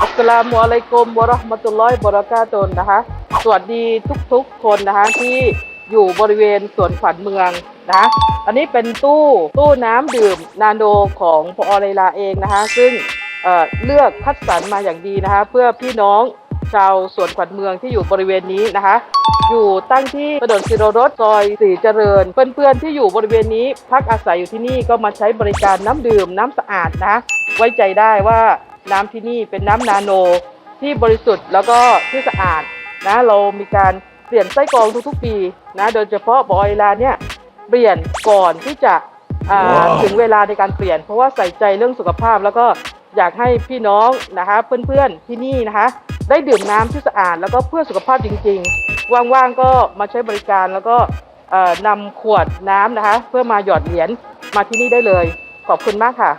อัสสลามุอะลัยกุมวะเราะห์มะตุลลอฮิวะบะเราะกาตุฮ์นะคะ สวัสดีทุกๆคนนะคะ ที่อยู่บริเวณสวนขวัญเมืองนะอันนี้เป็นตู้ตู้น้ำดื่มนาโนของพอเลลาเองนะคะ ซึ่งเอ่อเลือกคัดสรรมาอย่างดีนะคะ เพื่อพี่น้อง ชาวสวนขวัญเมืองที่อยู่บริเวณนี้นะคะ อยู่ตั้งที่ถนนสิโรรสซอยสีเจริญ เพื่อนๆที่อยู่บริเวณนี้ พักอาศัยอยู่ที่นี่ก็มาใช้บริการน้ำดื่มน้ำสะอาดนะ ไว้ใจได้ว่าน้ำที่นี่เป็นน้ำนาโนที่บริสุทธิ์แล้วก็ที่สะอาดนะเรามีการเปลี่ยนไส้กรองทุกๆปีนะโดยเฉพาะบอยลาเนี่ยเปลี่ยนก่อนที่จะอ่าว้าวถึงเวลาในการเปลี่ยน เพราะว่าใส่ใจเรื่องสุขภาพแล้วก็อยากให้พี่น้องนะคะเพื่อนๆที่นี่นะคะ ได้ดื่มน้ำที่สะอาด แล้วก็เพื่อสุขภาพจริง ๆ ว่างๆก็มาใช้บริการแล้วก็เอ่อนำขวดน้ำนะคะ เพื่อมาหยอดเหรียญมาที่นี่ได้เลย ขอบคุณมากค่ะ